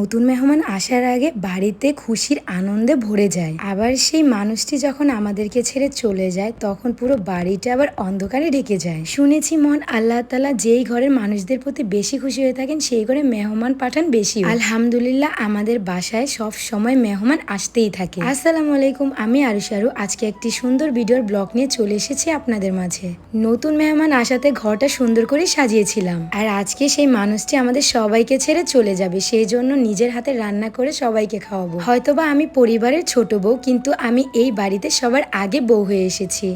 নতুন মেহমান আসার আগে বাড়িতে খুশির আনন্দে ভরে যায়। আবার সেই মানুষটি যখন আমাদেরকে ছেড়ে চলে যায়, তখন পুরো বাড়িটা আবার অন্ধকারে ঢেকে যায়। শুনেছি মহান আল্লাহ তালা যেই ঘরের মানুষদের প্রতি বেশি খুশি হয়ে থাকেন, সেই ঘরে মেহমান পাঠান বেশি আলহামদুলিল্লাহ আমাদের বাসায় সব সময় মেহমান আসতেই থাকে। আসসালামু আলাইকুম, আমি আরুষারু আজকে একটি সুন্দর ভিডিওর ব্লগ নিয়ে চলে এসেছি আপনাদের মাঝে। নতুন মেহমান আসাতে ঘরটা সুন্দর করে সাজিয়েছিলাম। আর আজকে সেই মানুষটি আমাদের সবাইকে ছেড়ে চলে যাবে, সেই জন্য নিজের হাতে রান্না করে সবাইকে খাওয়াবো। হয়তোবা আমি পরিবারের ছোট বউ কিন্তু আমি এই বাড়িতে সবার আগে বউ হয়ে এসেছি।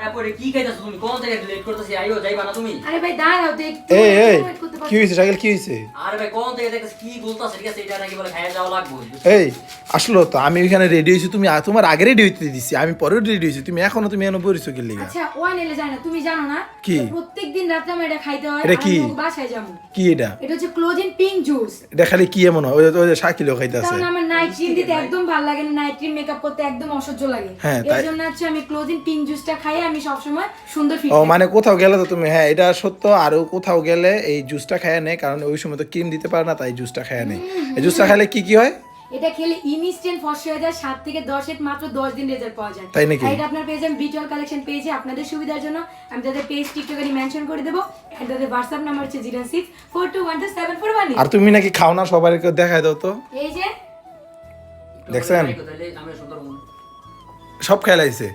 তারপরে কি খাইতাছো তুমি? কোন জায়গায় লেট করতেছি? আইও যাইবা না তুমি? আরে ভাই দাঁড়াও তো একটু কি হয়েছে সাইকেল কি হয়েছে আছে এই আসলো তো আমি ওইখানে রেডি হয়েছি তুমি তোমার আগে রেডি হইতে দিছি আমি পরেও রেডি হয়েছি তুমি এখনও তুমি এখনও পরিচয় কি লিগা? আচ্ছা তুমি জানো না কি? প্রত্যেক দিন রাতে আমরা এটা খাইতে হয় এটা কি? বাসায় যাব। কি এটা? এটা হচ্ছে ক্লোজিন পিঙ্ক জুস এটা খালি কি এমন হয়? ওই যে- শাকিলও খাইতেছে কারণ আমার নাইট ক্রিম দিতে একদম ভালো লাগে না নাইট ক্রিম মেকআপ করতে একদম অসহ্য লাগে। হ্যাঁ, এর জন্য হচ্ছে আমি ক্লোজিন পিঙ্ক জুসটা খাই আমি সবসময় সুন্দর ফিট ও মানে কোথাও গেলে তো তুমি হ্যাঁ এটা সত্য আর কোথাও গেলে এই জুসটা খায় নেই কারণ ওই সময় তো ক্রিম দিতে পারে না তাই জুসটা খায় নেই এই জুসটা খাইলে কি কি হয়? এটা খেলে ইনস্ট্যান্ট ফর্সা হয়ে যায় সাত থেকে দশ এর মাত্র দশ দিন রেজাল্ট পাওয়া যায়। তাই নাকি? এটা আপনার পেয়ে বিটল কালেকশন পেজে আপনাদের সুবিধার জন্য। আমি তাদের পেজ টিকটকে মেনশন করে দেবো। আর তাদের হোয়াটসঅ্যাপ নাম্বার হচ্ছে zero six four two one two seven four one আর তুমি নাকি খাও না সবাইকে দেখাই দাও তো। এই যে? দেখছেন? সব খেলাইছে।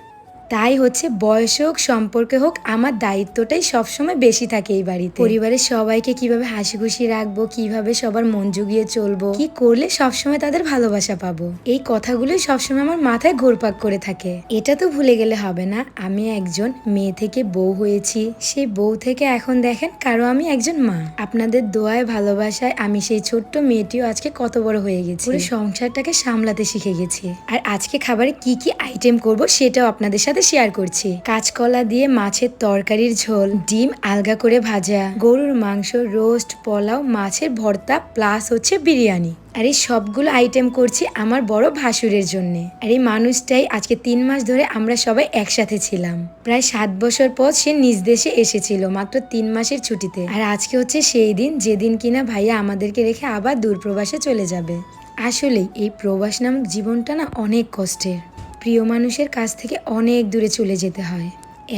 তাই হচ্ছে বয়স হোক, সম্পর্কে হোক, আমার দায়িত্বটাই সবসময় বেশি থাকে এই বাড়িতে। পরিবারের সবাইকে কীভাবে হাসি খুশি রাখব, কীভাবে সবার মন জুগিয়ে চলবো, কি করলে সবসময় তাদের ভালোবাসা পাবো, এই কথাগুলোই সবসময় আমার মাথায় ঘুরপাক করে থাকে। এটা তো ভুলে গেলে হবে না, আমি একজন মেয়ে থেকে বউ হয়েছি, সেই বউ থেকে এখন দেখেন কারও আমি একজন মা। আপনাদের দোয়ায়, ভালোবাসায় আমি সেই ছোট্ট মেয়েটিও আজকে কত বড় হয়ে গেছি। সংসারটাকে সামলাতে শিখে গেছি। আর আজকে খাবারে কি কি আইটেম করব সেটাও আপনাদের সাথে শেয়ার করছি। কাঁচকলা দিয়ে মাছের তরকারির ঝোল, ডিম আলগা করে ভাজা, গরুর মাংস, রোস্ট, পোলাও, মাছের ভর্তা, প্লাস হচ্ছে বিরিয়ানি। আর এই সবগুলো আইটেম করছি আমার বড় ভাসুরের জন্য। আর এই মানুষটাই আজকে তিন মাস ধরে আমরা সবাই একসাথে ছিলাম। প্রায় সাত বছর পর সে নিজ দেশে এসেছিল, মাত্র তিন মাসের ছুটিতে। আর আজকে হচ্ছে সেই দিন, যেদিন কিনা ভাইয়া আমাদেরকে রেখে আবার দূরপ্রবাসে চলে যাবে। আসলেই এই প্রবাস নামক জীবনটা না অনেক কষ্টের। প্রিয় মানুষের কাছ থেকে অনেক দূরে চলে যেতে হয়।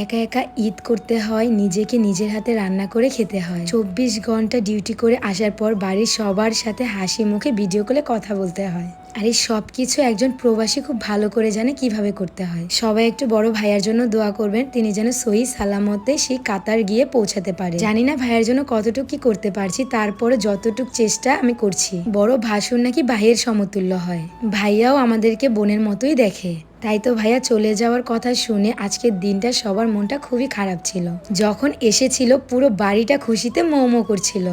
একা একা ঈদ করতে হয়, নিজেকে নিজের হাতে রান্না করে খেতে হয়। চব্বিশ ঘণ্টা ডিউটি করে আসার পর বাড়ির সবার সাথে হাসি মুখে ভিডিও কলে কথা বলতে হয়। আর এই সব কিছু একজন প্রবাসী খুব ভালো করে জানে কীভাবে করতে হয়। সবাই একটু বড় ভাইয়ার জন্য দোয়া করবেন, তিনি যেন সহি সালামতে সেই কাতার গিয়ে পৌঁছাতে পারে। জানি না ভাইয়ের জন্য কতটুকু কি করতে পারছি, তারপরে যতটুক চেষ্টা আমি করছি। বড় ভাসুর নাকি ভাইয়ের সমতুল্য হয়। ভাইয়াও আমাদেরকে বোনের মতোই দেখে। তাই তো ভাইয়া চলে যাওয়ার কথা শুনে আজকের দিনটা সবার মনটা খুবই খারাপ ছিল। যখন এসেছিল, পুরো বাড়িটা খুশিতে মৌমো করছিল।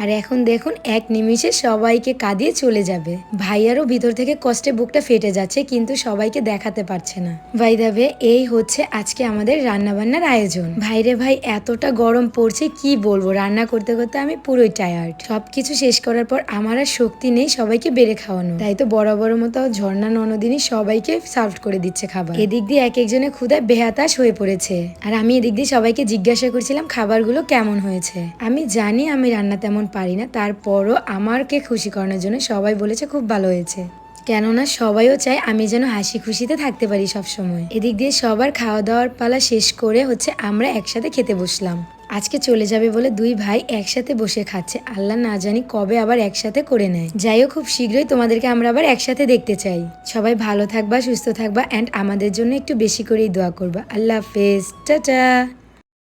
আর এখন দেখুন, এক নিমিষে সবাইকে কাঁদিয়ে চলে যাবে। ভাইয়ারও ভিতর থেকে কষ্টে বুকটা ফেটে যাচ্ছে, কিন্তু সবাইকে দেখাতে পারছে না। ভাই দাবে এই হচ্ছে আজকে আমাদের রান্না বান্নার আয়োজন। ভাইরে ভাই, এতটা গরম পড়ছে, কি বলব? রান্না করতে করতে আমি পুরোই টায়ার্ড সবকিছু শেষ করার পর আমার আর শক্তি নেই সবাইকে বেড়ে খাওয়ানো তাই তো বড় বড় মতো ঝর্ণা ননদিনী সবাইকে সার্ভ করে দিচ্ছে খাবার। এদিক দিয়ে এক একজনের ক্ষুদায় বেহাতাশ হয়ে পড়েছে। আর আমি এদিক দিয়ে সবাইকে জিজ্ঞাসা করছিলাম, খাবারগুলো কেমন হয়েছে? আমি জানি আমি রান্না তেমন পারি না। তারপরও আমারকে খুশি করানোর জন্য সবাই বলেছে খুব ভালো হয়েছে। কেননা সবাইও চায় আমি যেন হাসি খুশিতে থাকতে পারি সব সময় এদিক দিয়ে সবার খাওয়া দাওয়ার পালা শেষ করে হচ্ছে আমরা একসাথে খেতে বসলাম। আজকে চলে যাবে বলে দুই ভাই একসাথে বসে খাচ্ছে। আল্লাহ না জানি কবে আবার একসাথে করে নেয়। যাই হোক, খুব শীঘ্রই তোমাদেরকে আমরা আবার একসাথে দেখতে চাই। সবাই ভালো থাকবা, সুস্থ থাকবা অ্যান্ড আমাদের জন্য একটু বেশি করেই দোয়া করবা। আল্লাহ হাফেজ। টাটা!